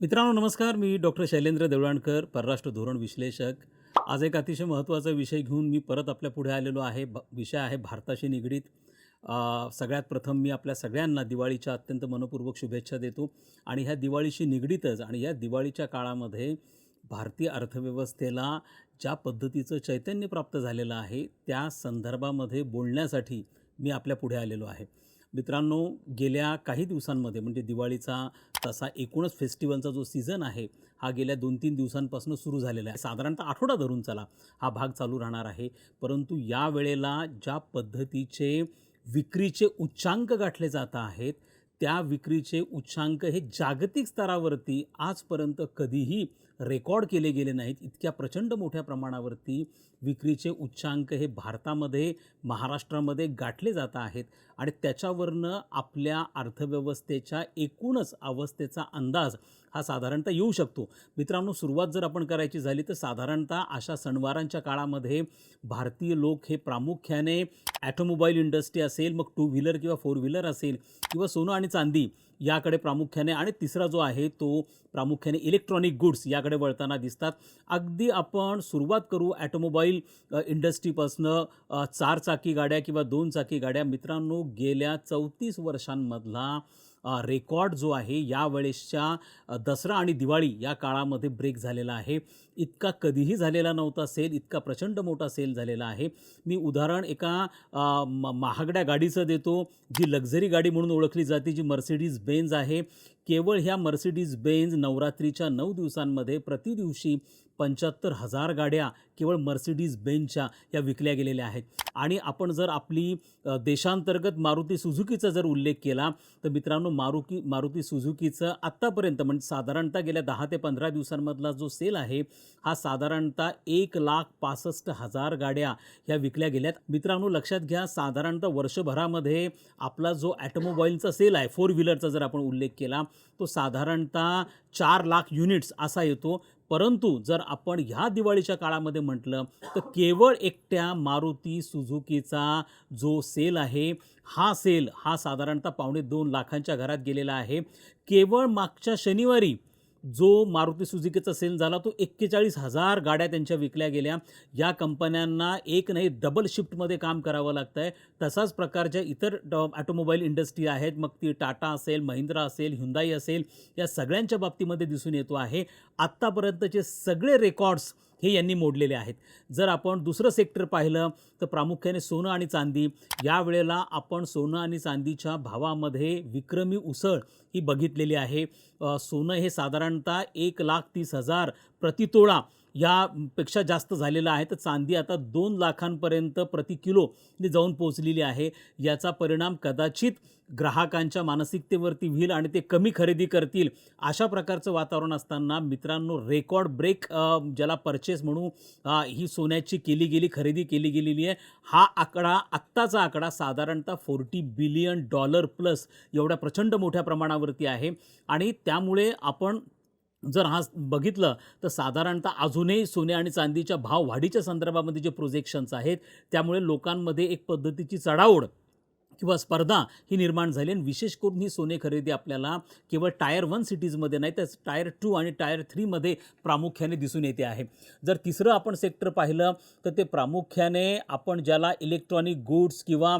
मित्रांनो नमस्कार. मी डॉक्टर शैलेंद्र देवळाणकर परराष्ट्र धोरण विश्लेषक. आज एक अतिशय महत्त्वाचा विषय घेऊन मी परत आपल्या पुढे आलेलो आहे. भ विषय आहे भारताशी निगडीत. सगळ्यात प्रथम मी आपल्या सगळ्यांना दिवाळीच्या अत्यंत मनपूर्वक शुभेच्छा देतो. आणि ह्या दिवाळीशी निगडीतच आणि या दिवाळीच्या काळामध्ये भारतीय अर्थव्यवस्थेला ज्या पद्धतीचं चैतन्य प्राप्त झालेलं आहे त्या संदर्भामध्ये बोलण्यासाठी मी आपल्या पुढे आलेलो आहे. मित्रांनो गेल्या काही दिवसांमध्ये म्हणजे दिवाळीचा तसा एकूणच फेस्टिवलचा जो सीझन आहे हा गेल्या दोन तीन दिवसांपासून सुरू झालेला आहे. साधारणतः आठवडा धरून चला हा भाग चालू राहणार आहे. परंतु या वेळेला ज्या पद्धतीचे विक्रीचे उच्चांक गाठले जात आहेत त्या विक्रीचे उच्चांक हे जागतिक स्तरावरती आजपर्यंत कधीही रेकॉर्ड केले गेले नाहीत. इतक्या प्रचंड मोठ्या प्रमाणावरती विक्रीचे उच्चांक हे भारतामध्ये महाराष्ट्रामध्ये गाठले जात आहेत आणि त्याच्यावरनं आपल्या अर्थव्यवस्थेच्या एकूणच अवस्थेचा अंदाज हा साधारणतः येऊ शकतो. मित्रांनो सुरुवात जर आपण करायची झाली तर साधारणतः अशा सणवारांच्या काळामध्ये भारतीय लोक हे प्रामुख्याने ॲटोमोबाईल इंडस्ट्री असेल मग टू व्हीलर किंवा फोर व्हीलर असेल किंवा सोनं आणि चांदी याकडे प्रामुख्याने आणि तिसरा जो आहे तो प्रामुख्याने इलेक्ट्रॉनिक गुड्स याकडे वळताना दिसतात. अगदी आपण सुरुवात करू ॲटोमोबाईल इंडस्ट्रीपासनं चार चारचाकी गाड्या किंवा दोन चाकी गाड्या. मित्रांनो गेल्या चौतीस वर्षांमधला रेकॉर्ड जो आहे यावेळेसच्या दसरा आणि दिवाळी या काळामध्ये ब्रेक झालेला आहे. इतका कधीही झालेला नव्हता सेल इतका प्रचंड मोठा सेल झालेला आहे. मी उदाहरण एका म- महागड्या गाडीचं देतो जी लक्झरी गाडी म्हणून ओळखली जाते जी मर्सिडीज बेन्झ आहे. केवळ ह्या मर्सिडीज बेन्झ नवरात्रीच्या नऊ दिवसांमध्ये प्रतिदिवशी पंच्याहत्तर हजार गाड्या केवळ मर्सिडीज बेनच्या या विकल्या गेलेल्या आहेत. आणि आपण जर आपली देशांतर्गत मारुती सुझुकीचा जर उल्लेख केला तर मित्रांनो मारुकी मारुती सुझुकीचं आत्तापर्यंत म्हणजे साधारणतः गेल्या दहा ते पंधरा दिवसांमधला जो सेल आहे हा साधारणतः एक लाख पासष्ट हजार गाड्या ह्या विकल्या गेल्यात. मित्रांनो लक्षात घ्या साधारणतः वर्षभरामध्ये आपला जो ॲटोमोबाईलचा सेल आहे फोर व्हीलरचा जर आपण उल्लेख केला तो साधारणतः चार लाख युनिट्स असा येतो. परंतु जर आपण ह्या दिवाळीच्या काळामध्ये म्हटलं तर केवळ एकट्या मारुती सुझुकीचा जो सेल आहे हा सेल हा साधारणतः पावणे दोन लाखांच्या घरात गेलेला आहे. केवळ मागच्या शनिवारी जो मारुती सुझुकीचा सेल झाला तो एक्केचाळीस हजार गाड्या त्यांच्या विकल्या गेल्या. या कंपन्यांना एक नाही डबल शिफ्टमध्ये काम करावं लागतं आहे तसाच प्रकारच्या इतर ड ॲटोमोबाईल इंडस्ट्री आहेत. मग ती टाटा असेल महिंद्रा असेल हुंदाई असेल या सगळ्यांच्या बाबतीमध्ये दिसून येतो आहे. आत्तापर्यंतचे सगळे रेकॉर्ड्स हे यांनी मोडलेले आहेत. जर आपण दुसरं सेक्टर पाहिलं तर प्रामुख्याने सोनं आणि चांदी. यावेळेला आपण सोनं आणि चांदीच्या भावामध्ये विक्रमी उसळ ही बघितलेली आहे. सोनं हे साधारणतः एक लाख तीस हजार प्रतितोळा यापेक्षा जास्त झालेलं आहे. तर चांदी आता दोन लाखांपर्यंत प्रति किलो जाऊन पोहोचलेली आहे. याचा परिणाम कदाचित ग्राहकांच्या मानसिकतेवरती होईल आणि ते कमी खरेदी करतील अशा प्रकारचं वातावरण असताना मित्रांनो रेकॉर्ड ब्रेक ज्याला परचेस म्हणू ही सोन्याची केली गेली खरेदी केली गेलेली आहे. हा आकडा आत्ताचा आकडा साधारणतः फोर्टी बिलियन डॉलर प्लस एवढ्या प्रचंड मोठ्या प्रमाणावरती आहे. आणि त्यामुळे आपण जर हा बघितलं तर साधारणतः अजूनही सोने आणि चांदीच्या भाव वाढीच्या संदर्भामध्ये जे प्रोजेक्शन्स आहेत त्यामुळे लोकांमध्ये एक पद्धतीची चढाओढ किंवा स्पर्धा ही निर्माण झाली आणि विशेष करून ही सोने खरेदी आपल्याला केवळ टायर वन सिटीजमध्ये नाही तर टायर टू आणि टायर थ्रीमध्ये प्रामुख्याने दिसून येते आहे. जर तिसरं आपण सेक्टर पाहिलं तर ते प्रामुख्याने आपण ज्याला इलेक्ट्रॉनिक गुड्स किंवा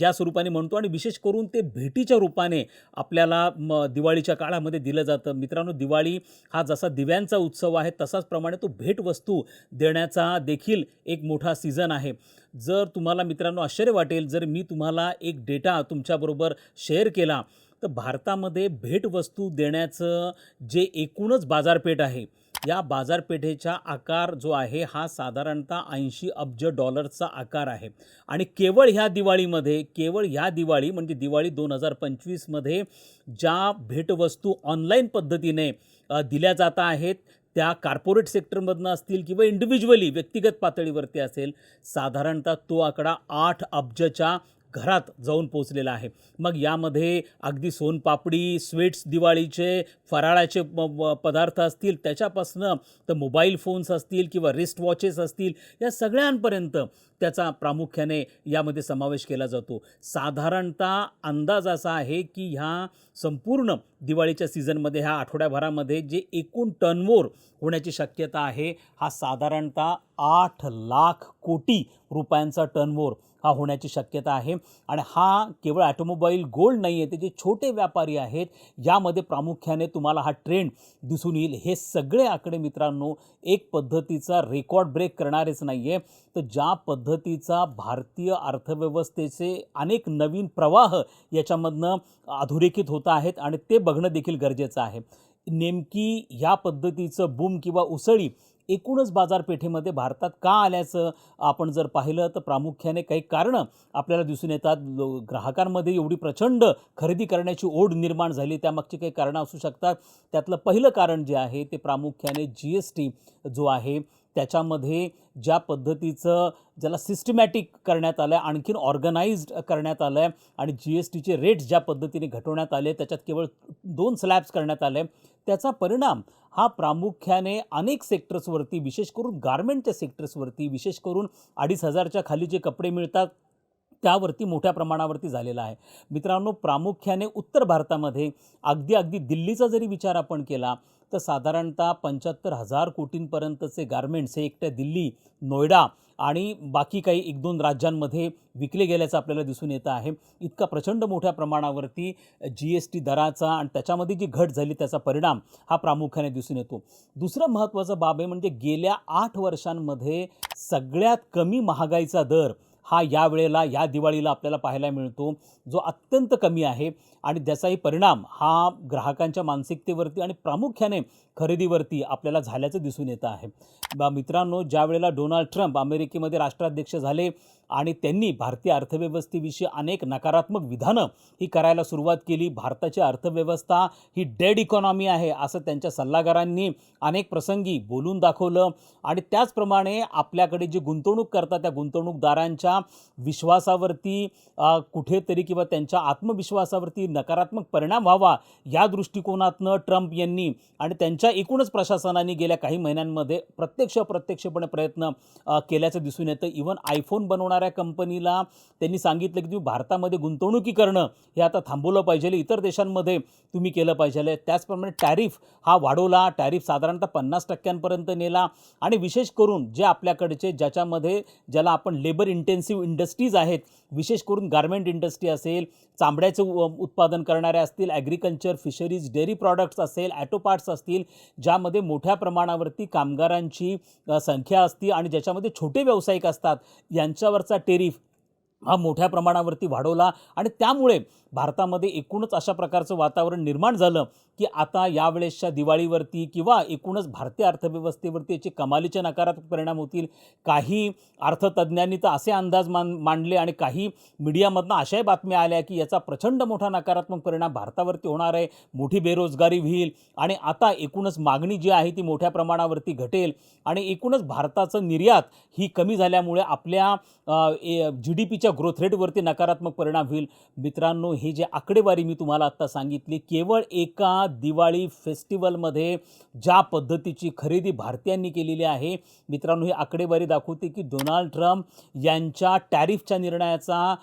या स्वरूपाने म्हणतो आणि विशेष करून ते भेटीच्या रूपाने आपल्याला म दिवाळीच्या काळामध्ये दिलं जातं. मित्रांनो दिवाळी हा जसा दिव्यांचा उत्सव आहे तसाच प्रमाणे तो भेटवस्तू देण्याचा देखील एक मोठा सीझन आहे. जर तुम्हाला मित्रांनो आश्चर्य वाटेल जर मी तुम्हाला एक डेटा तुमच्याबरोबर शेअर केला तर भारतामध्ये भेटवस्तू देण्याचं जे एकूणच बाजारपेठ आहे या बाजारपेठेचा आकार जो आहे हा साधारणतः ऐंशी अब्ज डॉलरचा आकार आहे. आणि केवळ ह्या दिवाळीमध्ये केवळ ह्या दिवाळी म्हणजे दिवाळी दोन हजार पंचवीसमध्ये ज्या भेटवस्तू ऑनलाईन पद्धतीने दिल्या जात आहेत त्या कार्पोरेट सेक्टरमधनं असतील किंवा इंडिव्हिज्युअली व्यक्तिगत पातळीवरती असेल साधारणतः तो आकडा आठ अब्जच्या घरात जाऊन पोचलेला आहे. मग यामध्ये अगदी सोनपापडी स्वीट्स दिवाळीचे फराळाचे प- पदार्थ असतील त्याच्यापासनं तर मोबाईल फोन्स असतील किंवा रिस्ट वॉचेस असतील या सगळ्यांपर्यंत त्याचा प्रामुख्याने यामध्ये समावेश केला जातो. साधारणतः अंदाज असा आहे की ह्या संपूर्ण दिवाळीच्या सीझनमध्ये ह्या आठवड्याभरामध्ये जे एकूण टर्नओव्हर होण्याची शक्यता आहे हा साधारणतः आठ लाख कोटी रुपयांचा टर्नओव्हर हा होण्याची शक्यता आहे. आणि हा केवळ ॲटोमोबाईल गोल्ड नाही आहे ते जे छोटे व्यापारी आहेत यामध्ये प्रामुख्याने तुम्हाला हा ट्रेंड दिसून येईल. हे सगळे आकडे मित्रांनो एक पद्धतीचा रेकॉर्ड ब्रेक करणारेच नाही आहे तर ज्या पद्धतीचा भारतीय अर्थव्यवस्थेचे अनेक नवीन प्रवाह याच्यामधनं अधोरेखित होत आहेत आणि ते बघणं देखील गरजेचं आहे. नेमकी ह्या पद्धतीचं बूम किंवा उसळी एकूणच बाजारपेठेमध्ये भारतात का आल्याचं आपण जर पाहिलं तर प्रामुख्याने काही कारणं आपल्याला दिसून येतात. ग्राहकांमध्ये एवढी प्रचंड खरेदी करण्याची ओढ निर्माण झाली. त्यामागची काही कारणं असू शकतात. त्यातलं पहिलं कारण जे आहे ते प्रामुख्याने जी एस टी जो आहे त्याच्यामध्ये ज्या पद्धतीचं ज्याला सिस्टमॅटिक करण्यात आलं आहे आणखीन ऑर्गनाइज्ड करण्यात आलं आहे आणि जी एस टीचे रेट्स ज्या पद्धतीने घटवण्यात आले त्याच्यात केवळ दोन स्लॅब्स करण्यात आले त्याचा परिणाम हा प्रामुख्याने अनेक सेक्टर्सवरती विशेष करून गारमेंटच्या सेक्टर्सवरती विशेष करून अडीच हजारच्या खाली जे कपडे मिळतात त्यावरती मोठ्या प्रमाणावरती झालेला आहे. मित्रांनो प्रामुख्याने उत्तर भारतामध्ये अगदी अगदी दिल्लीचा जरी विचार आपण केला तर साधारणतः पंच्याहत्तर हजार कोटींपर्यंतचे गारमेंट्स हे एकट्या दिल्ली नोएडा आणि बाकी काही एक दोन राज्यांमध्ये विकले गेल्याचं आपल्याला दिसून येतं आहे. इतका प्रचंड मोठ्या प्रमाणावरती जी एस टी दराचा आणि त्याच्यामध्ये जी घट झाली त्याचा परिणाम हा प्रामुख्याने दिसून येतो. दुसरं महत्त्वाचं बाब आहे म्हणजे गेल्या आठ वर्षांमध्ये सगळ्यात कमी महागाईचा दर हा या वेळेला या दिवाळीला आपल्याला पाहायला मिळतो. जो अत्यंत कमी आहे आणि त्याचाही परिणाम हा ग्राहकांच्या मानसिकतेवरती आणि प्रामुख्याने खरेदीवरती आपल्याला झाल्याचं दिसून येतं आहे. बा मित्रांनो ज्या वेळेला डोनाल्ड ट्रम्प अमेरिकेमध्ये राष्ट्राध्यक्ष झाले आणि त्यांनी भारतीय अर्थव्यवस्थेविषयी अनेक नकारात्मक विधानं ही करायला सुरुवात केली. भारताची अर्थव्यवस्था ही डेड इकॉनॉमी आहे असं त्यांच्या सल्लागारांनी अनेक प्रसंगी बोलून दाखवलं. आणि त्याचप्रमाणे आपल्याकडे जी गुंतवणूक करतात त्या गुंतवणूकदारांच्या विश्वासावरती कुठेतरी किंवा त्यांच्या आत्मविश्वासावरती नकारात्मक परिणाम व्हावा या दृष्टिकोनातनं ट्रम्प यांनी आणि त्यांच्या एकूणच प्रशासनाने गेल्या काही महिन्यांमध्ये प्रत्यक्ष अप्रत्यक्षपणे प्रयत्न केल्याचं दिसून येतं. इव्हन आयफोन करणाऱ्या कंपनीला त्यांनी सांगितलं की तुम्ही भारतामध्ये गुंतवणुकी करणं हे आता थांबवलं पाहिजे इतर देशांमध्ये तुम्ही केलं पाहिजे. त्याचप्रमाणे टॅरिफ हा वाढवला टॅरिफ साधारणतः पन्नास टक्क्यांपर्यंत नेला आणि विशेष करून जे आपल्याकडचे ज्याच्यामध्ये ज्याला आपण लेबर इंटेन्सिव्ह इंडस्ट्रीज आहेत विशेष करून गारमेंट इंडस्ट्री असेल चांबड्याचं उत्पादन करणारे असतील ॲग्रिकल्चर फिशरीज डेअरी प्रॉडक्ट्स असेल ॲटो पार्ट्स असतील ज्यामध्ये मोठ्या प्रमाणावरती कामगारांची संख्या असते आणि ज्याच्यामध्ये छोटे व्यावसायिक असतात यांच्यावर टेरिफ हा मोठ्या प्रमाणावरती वाढवला आणि त्यामुळे भारतामध्ये एकूणच अशा प्रकारचं वातावरण निर्माण झालं की आता यावेळेसच्या दिवाळीवरती किंवा एकूणच भारतीय अर्थव्यवस्थेवरती याचे कमालीचे नकारात्मक परिणाम होतील. काही अर्थतज्ज्ञांनी तर असे अंदाज मान मांडले आणि काही मीडियामधनं अशाही बातम्या आल्या की याचा प्रचंड मोठा नकारात्मक परिणाम भारतावरती होणार आहे. मोठी बेरोजगारी होईल आणि आता एकूणच मागणी जी आहे ती मोठ्या प्रमाणावरती घटेल आणि एकूणच भारताचं निर्यात ही कमी झाल्यामुळे आपल्या जी डी पीच्या ग्रोथ रेटवरती नकारात्मक परिणाम होईल. मित्रांनो ही जी आकडेवारी मी तुम्हाला आत्ता सांगितली केवळ एका दिवाळी फेस्टिवलमध्ये ज्या पद्धतीची खरेदी भारतीयांनी केलेली आहे मित्रांनो ही आकडेवारी दाखवते की डोनाल्ड ट्रम्प यांच्या टॅरिफच्या निर्णयाचा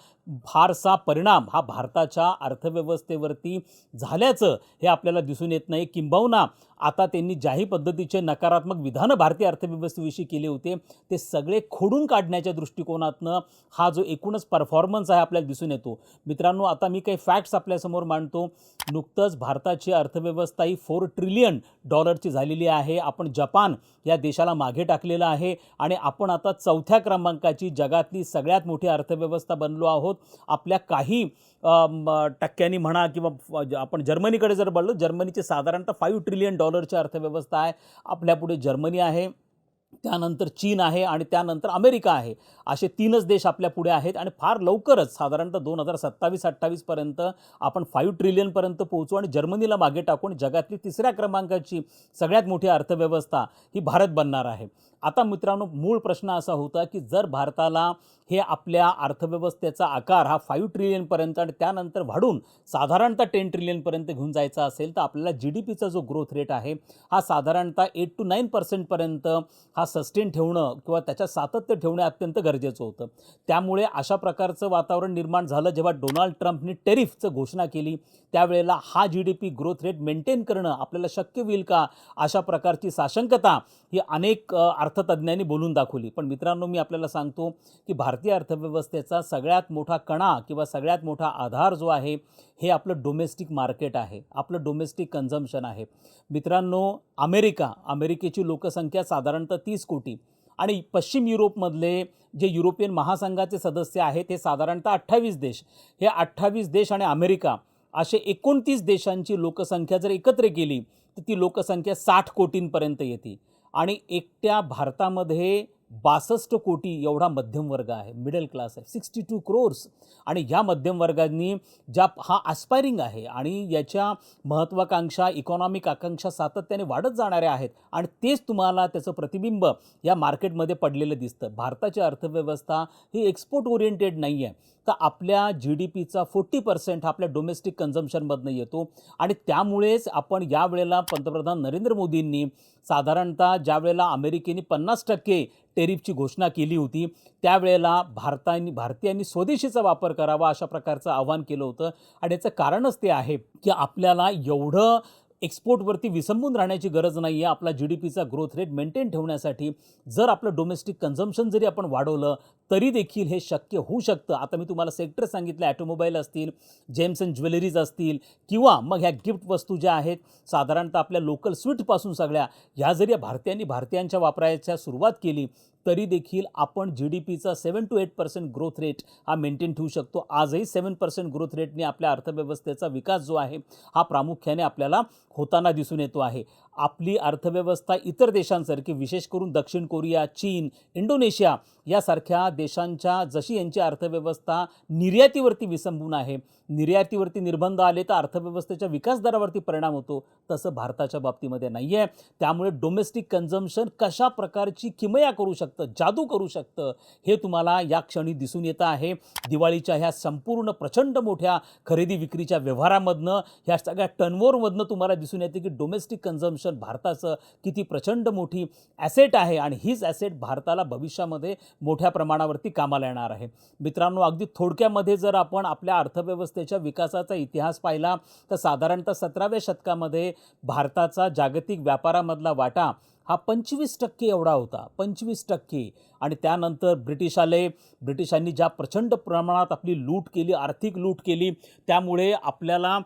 फारसा परिणाम हा भारताच्या अर्थव्यवस्थेवरती झाल्याचं हे आपल्याला दिसून येत नाही. किंबहुना आता त्यांनी ज्याही पद्धतीचे नकारात्मक विधानं भारतीय अर्थव्यवस्थेविषयी केले होते ते सगळे खोडून काढण्याच्या दृष्टिकोनातनं हा जो एकूणच परफॉर्मन्स आहे आपल्याला दिसून येतो. मित्रांनो आता मी काही फॅक्ट्स आपल्यासमोर मांडतो. नुकतंच भारताची अर्थव्यवस्था ही फोर ट्रिलियन डॉलरची झालेली आहे. आपण जपान या देशाला मागे टाकलेलं आहे आणि आपण आता चौथ्या क्रमांकाची जगातली सगळ्यात मोठी अर्थव्यवस्था बनलो आहोत. आपल्या काही टक्क्यांनी म्हणा किंवा ज- आपण जर्मनीकडे जर बोललो जर्मनीचे साधारणतः फाईव्ह ट्रिलियन डॉलरची अर्थव्यवस्था आहे. आपल्यापुढे जर्मनी आहे. त्यानंतर चीन आहे आणि त्यानंतर अमेरिका आहे. असे तीनच देश आपल्या पुढे आहेत आणि फार लवकरच साधारणतः दोन हजार सत्तावीस अठ्ठावीसपर्यंत आपण फाईव्ह ट्रिलियनपर्यंत पोहोचू आणि जर्मनीला मागे टाकून जगातली तिसऱ्या क्रमांकाची सगळ्यात मोठी अर्थव्यवस्था ही भारत बनणार आहे. आता मित्रांनो मूळ प्रश्न असा होता की जर भारताला हे आपल्या अर्थव्यवस्थेचा आकार हा फाईव्ह ट्रिलियनपर्यंत आणि त्यानंतर वाढून साधारणतः टेन ट्रिलियनपर्यंत घेऊन जायचा असेल तर आपल्याला जी डी पीचा जो ग्रोथ रेट आहे हा साधारणतः एट टू नाईन पर्सेंटपर्यंत हा सस्टेन ठेवणं किंवा त्याच्या सातत्य ठेवणं अत्यंत गरजेचं होतं. त्यामुळे अशा प्रकारचं वातावरण निर्माण झालं जेव्हा डोनाल्ड ट्रम्पनी टेरिफचं घोषणा केली त्यावेळेला हा G D P growth rate maintain करणं आपल्याला शक्य होईल का अशा प्रकारची साशंकता ही अनेक अर्थतज्ज्ञांनी बोलून दाखवली. पण मित्रांनो मी आपल्याला सांगतो की भारतीय अर्थव्यवस्थेचा सगळ्यात मोठा कणा किंवा सगळ्यात मोठा आधार जो आहे हे आपलं डोमेस्टिक मार्केट आहे. आपलं डोमेस्टिक कन्झम्पशन आहे. मित्रांनो अमेरिका अमेरिकेची लोकसंख्या साधारणतः तीस कोटी. आणि पश्चिम युरोपमधले जे युरोपियन महासंघाचे सदस्य आहेत हे साधारणतः अठ्ठावीस देश. हे अठ्ठावीस देश आणि अमेरिका असे एकोणतीस देशांची लोकसंख्या जर एकत्र केली तर ती लोकसंख्या साठ कोटींपर्यंत येते. आणि एकट्या भारतामध्ये बासष्ट कोटी एवढा मध्यम वर्ग आहे मिडल क्लास आहे. सिक्स्टी टू क्रोर्स आणि ह्या मध्यम वर्गांनी ज्या हा ॲस्पायरिंग आहे आणि याच्या महत्त्वाकांक्षा इकॉनॉमिक आकांक्षा सातत्याने वाढत जाणाऱ्या आहेत आणि तेच तुम्हाला त्याचं प्रतिबिंब या मार्केटमध्ये पडलेलं दिसतं. भारताची अर्थव्यवस्था ही एक्सपोर्ट ओरिएंटेड नाही आहे. तर आपल्या जी डी पीचा फोर्टी पर्सेंट हा आपल्या डोमेस्टिक कन्झम्शनमधनं येतो. आणि त्यामुळेच आपण यावेळेला पंतप्रधान नरेंद्र मोदींनी साधारणतः ज्या वेळेला अमेरिकेने पन्नास टक्के टेरिफची घोषणा केली होती त्यावेळेला भारतांनी भारतीयांनी स्वदेशीचा वापर करावा अशा प्रकारचं आवाहन केलं होतं. आणि याचं कारणच ते आहे की आपल्याला एवढं एक्सपोर्टवरती विसंबून राहण्याची गरज नाही आहे आपला जी डी पीचा ग्रोथ रेट मेंटेन ठेवण्यासाठी जर आपलं डोमेस्टिक कन्झम्शन जरी आपण वाढवलं तरी देखील हे शक्य होऊ शकतं. आता मी तुम्हाला सेक्टर सांगितलं ॲटोमोबाईल असतील जेम्स अँड ज्वेलरीज असतील किंवा मग ह्या गिफ्ट वस्तू ज्या आहेत साधारणतः आपल्या लोकल स्वीटपासून सगळ्या ह्या जरी भारतीयांनी भारतीयांच्या वापरायच्या सुरुवात केली तरी देखील आपण जी डी पीचा seven to eight percent growth rate हा मेंटेन ठेवू शकतो. आजही सेवन पर्सेंट ग्रोथ रेटने आपल्या अर्थव्यवस्थेचा विकास जो आहे हा प्रामुख्याने आपल्याला होताना दिसून येतो आहे. आपली अर्थव्यवस्था इतर देशांसारखी विशेष करून दक्षिण कोरिया चीन इंडोनेशिया यासारख्या देशांच्या जशी यांची अर्थव्यवस्था निर्यातीवरती विसंबून आहे निर्यातीवरती निर्बंध आले तर अर्थव्यवस्थेच्या विकास दरावरती परिणाम होतो तसं भारताच्या बाबतीमध्ये नाही आहे त्यामुळे डोमेस्टिक कन्झम्शन कशा प्रकारची किमया करू शकतं जादू करू शकतं हे तुम्हाला या क्षणी दिसून येतं आहे. दिवाळीच्या ह्या संपूर्ण प्रचंड मोठ्या खरेदी विक्रीच्या व्यवहारामधनं ह्या सगळ्या टर्नओव्हरमधनं तुम्हाला दिसून येते की डोमेस्टिक कन्झम्शन भारताचं किती प्रचंड मोठी ॲसेट आहे आणि हीच ॲसेट भारताला भविष्यामध्ये मोठ्या प्रमाणावरती कामाला येणार आहे. मित्रांनो अगदी थोडक्यामध्ये जर आपण आपल्या अर्थव्यवस्थेच्या विकासाचा इतिहास पाहिला तर साधारणतः सतराव्या शतकामध्ये भारताचा जागतिक व्यापारामधला वाटा हा पंचवीस टक्के एवढा होता. पंचवीस टक्के. आणि त्यानंतर ब्रिटिश आले ब्रिटिशांनी ज्या प्रचंड प्रमाणात आपली लूट केली आर्थिक लूट केली त्यामुळे आपल्याला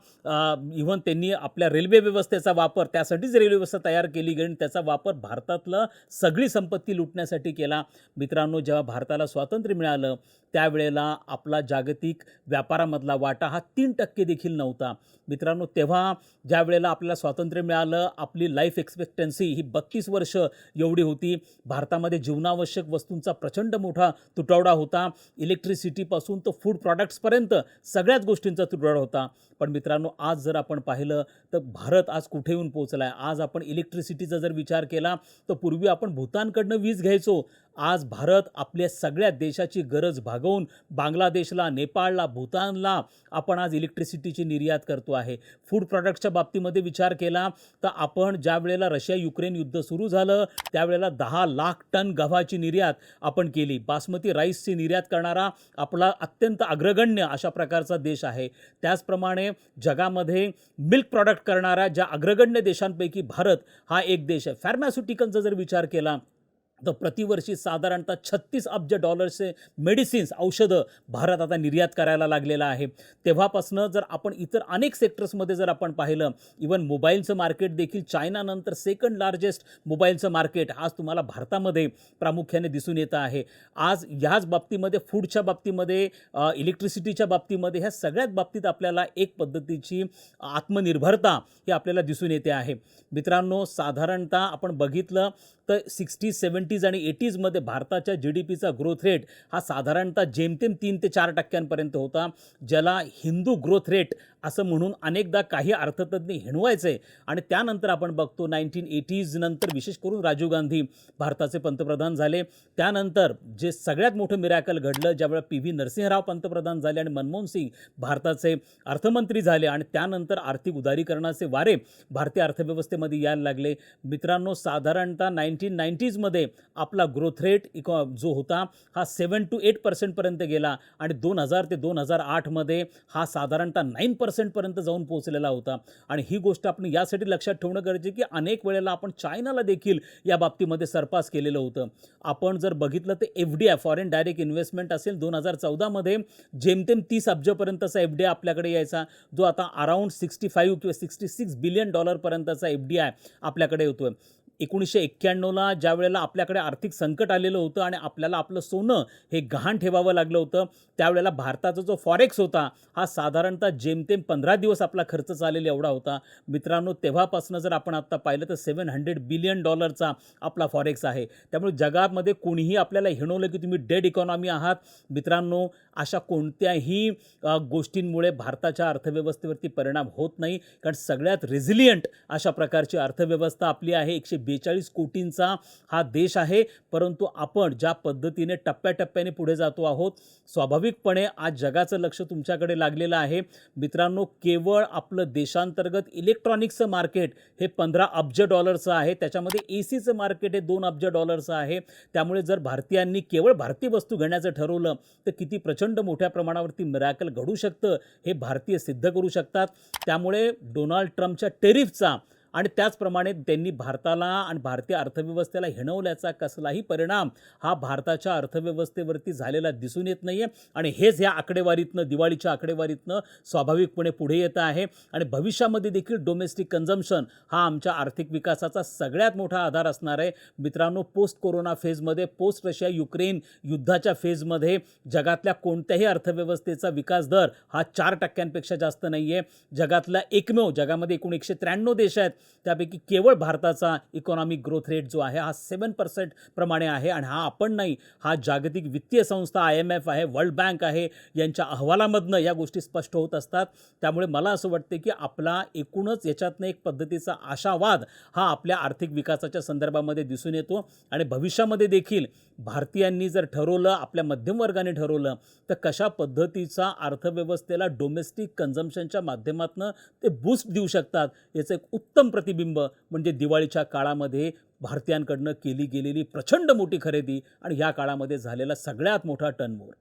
इव्हन त्यांनी आपल्या रेल्वे व्यवस्थेचा वापर त्यासाठीच रेल्वे व्यवस्था तयार केली गेली आणि त्याचा वापर भारतातलं सगळी संपत्ती लुटण्यासाठी केला. मित्रांनो जेव्हा भारताला स्वातंत्र्य मिळालं त्यावेळेला आपला जागतिक व्यापारामधला वाटा हा तीन टक्के देखील नव्हता. मित्रांनो तेव्हा ज्या वेळेला आपल्याला स्वातंत्र्य मिळालं आपली लाईफ एक्सपेक्टन्सी ही बत्तीस वर्ष एवढी होती. भारतामध्ये जीवनावश्यक वस्तू वस्तूंचा प्रचंड मोठा तुटवडा होता. इलेक्ट्रिसिटीपासून तर फूड प्रॉडक्ट्सपर्यंत सगळ्याच गोष्टींचा तुटवडा होता. पण मित्रांनो आज जर आपण पाहिलं तर भारत आज कुठे येऊन पोहोचला आहे आज आपण इलेक्ट्रिसिटीचा जर विचार केला तर पूर्वी आपण भूतानकडनं वीज घ्यायचो. आज भारत आपल्या सगळ्या देशाची गरज भागवून बांगलादेशला नेपाळला भूतानला आपण आज इलेक्ट्रिसिटीची निर्यात करतो आहे. फूड प्रॉडक्टच्या बाबतीमध्ये विचार केला तर आपण ज्या वेळेला रशिया युक्रेन युद्ध सुरू झालं त्यावेळेला दहा लाख टन गव्हाची निर्यात आपण केली. बासमती राईसची निर्यात करणारा आपला अत्यंत अग्रगण्य अशा प्रकारचा देश आहे. त्याचप्रमाणे जगामध्ये मिल्क प्रॉडक्ट करणाऱ्या ज्या अग्रगण्य देशांपैकी भारत हा एक देश आहे. फार्मास्युटिकलचा जर विचार केला तर प्रतिवर्षी साधारणतः छत्तीस अब्ज डॉलर्सचे मेडिसिन्स औषधं भारत आता निर्यात करायला लागलेला आहे. तेव्हापासनं जर आपण इतर अनेक सेक्टर्समध्ये जर आपण पाहिलं इवन मोबाईलचं मार्केट देखील चायनानंतर सेकंड लार्जेस्ट मोबाईलचं मार्केट आज तुम्हाला भारतामध्ये प्रामुख्याने दिसून येतं आहे. आज ह्याच बाबतीमध्ये फूडच्या बाबतीमध्ये इलेक्ट्रिसिटीच्या बाबतीमध्ये ह्या सगळ्याच बाबतीत आपल्याला एक पद्धतीची आत्मनिर्भरता ही आपल्याला दिसून येते आहे. मित्रांनो साधारणतः आपण बघितलं तर सिक्स्टी सेवन्टी नाईन्टीज आणि एटीजमध्ये भारताच्या जी डी पीचा ग्रोथ रेट हा साधारणतः जेमतेम तीन ते चार टक्क्यांपर्यंत होता ज्याला हिंदू ग्रोथ रेट असं म्हणून अनेकदा काही अर्थतज्ज्ञ हिणवायचे. आणि त्यानंतर आपण बघतो नाईन्टीन एटीज नंतर विशेष करून राजीव गांधी भारताचे पंतप्रधान झाले. त्यानंतर जे सगळ्यात मोठं मिरॅकल घडलं ज्यावेळेला पी व्ही नरसिंहराव पंतप्रधान झाले आणि मनमोहन सिंग भारताचे अर्थमंत्री झाले आणि त्यानंतर आर्थिक उदारीकरणाचे वारे भारतीय अर्थव्यवस्थेमध्ये यायला लागले. मित्रांनो साधारणतः नाईन्टीन नाईन्टीजमध्ये आपला ग्रोथ रेट इकॉ जो होता हा सेवन टू एट पर्सेंटपर्यंत गेला आणि दोन हजार ते दोन हजार आठमध्ये हा साधारणतः नाईन पर्सेंटपर्यंत जाऊन पोहोचलेला होता. आणि ही गोष्ट आपण यासाठी लक्षात ठेवणं गरजेचं की अनेक वेळेला आपण चायनाला देखील या बाबतीमध्ये सरपास केलेलं होतं. आपण जर बघितलं तर F D I foreign direct investment असेल दोन हजार चौदामध्ये जेमतेम तीस अब्जपर्यंतचा एफ डी आय आपल्याकडे यायचा जो आता अराऊंड सिक्स्टी फाईव्ह किंवा सिक्स्टी सिक्स बिलियन डॉलरपर्यंतचा एफ डी आय आपल्याकडे येतो एकोणीसशे एक्क्याण्णवला ज्या वेळेला आपल्याकडे आर्थिक संकट आलेलं होतं आणि आपल्याला आपलं सोनं हे गहाण ठेवावं लागलं होतं त्यावेळेला भारताचा जो फॉरेक्स होता हा साधारणतः जेमतेम पंधरा दिवस आपला खर्च चालेला एवढा होता. मित्रांनो तेव्हापासून जर आपण आत्ता पाहिलं तर सेवन हंड्रेड बिलियन डॉलरचा आपला फॉरेक्स आहे. त्यामुळे जगामध्ये कोणीही आपल्याला हिणवलं की तुम्ही डेड इकॉनॉमी आहात. मित्रांनो अशा कोणत्याही गोष्टींमुळे भारताच्या अर्थव्यवस्थेवरती परिणाम होत नाही. कारण सगळ्यात रेझिलियंट अशा प्रकारची अर्थव्यवस्था आपली आहे. एकशे बेचाळीस कोटींचा हा देश आहे. परंतु आपण ज्या पद्धतीने टप्प्याटप्प्याने पुढे जातो आहोत स्वाभाविकपणे आज जगाचं लक्ष तुमच्याकडे लागलेलं आहे. मित्रांनो केवळ आपलं देशांतर्गत इलेक्ट्रॉनिक्सचं मार्केट हे पंधरा अब्ज डॉलरचं आहे. त्याच्यामध्ये ए सीचं मार्केट हे दोन अब्ज डॉलरचं आहे. त्यामुळे जर भारतीयांनी केवळ भारतीय वस्तू घेण्याचं ठरवलं तर किती प्रचंड मोठ्या प्रमाणावरती मिराकल घडू शकतं हे भारतीय सिद्ध करू शकतात. त्यामुळे डोनाल्ड ट्रम्पच्या टेरिफचा आणि त्याचप्रमाणे त्यांनी भारताला आणि भारतीय अर्थव्यवस्थेला हिणवल्याचा कसलाही परिणाम हा भारताच्या अर्थव्यवस्थेवरती झालेला दिसून येत नाही आहे आणि हेच या आकडेवारीतनं दिवाळीच्या आकडेवारीतनं स्वाभाविकपणे पुढे येतं आहे. आणि भविष्यामध्ये देखील डोमेस्टिक कन्झम्पशन हा आमच्या आर्थिक विकासाचा सगळ्यात मोठा आधार असणार आहे. मित्रांनो पोस्ट कोरोना फेजमध्ये पोस्ट रशिया युक्रेन युद्धाच्या फेजमध्ये जगातल्या कोणत्याही अर्थव्यवस्थेचा विकास दर हा चार टक्क्यांपेक्षा जास्त नाही आहे जगातला एकमेव जगामध्ये एकूण एकशे त्र्याण्णव देश आहेत. त्यापैकी केवळ भारताचा इकॉनॉमिक ग्रोथ रेट जो आहे हा सेवन पर्सेंट प्रमाणे आहे आणि हा आपण नाही हा जागतिक वित्तीय संस्था आय एम एफ आहे वर्ल्ड बँक आहे यांच्या अहवालामधनं या गोष्टी स्पष्ट होत असतात. त्यामुळे मला असं वाटते की आपला एकूणच याच्यातनं एक पद्धतीचा आशावाद हा आपल्या आर्थिक विकासाच्या संदर्भामध्ये दिसून येतो. आणि भविष्यामध्ये देखील भारतीयांनी जर ठरवलं आपल्या मध्यम वर्गाने ठरवलं तर कशा पद्धतीचा अर्थव्यवस्थेला डोमेस्टिक कन्झम्पशनच्या माध्यमातून ते बूस्ट देऊ शकतात याचं एक उत्तम उत्तम प्रतिबिंब. म्हणजे दिवाळीच्या काळामध्ये भारतीयांकडनं केली गेलेली प्रचंड मोठी खरेदी आणि ह्या काळामध्ये झालेला सगळ्यात मोठा टर्नओव्हर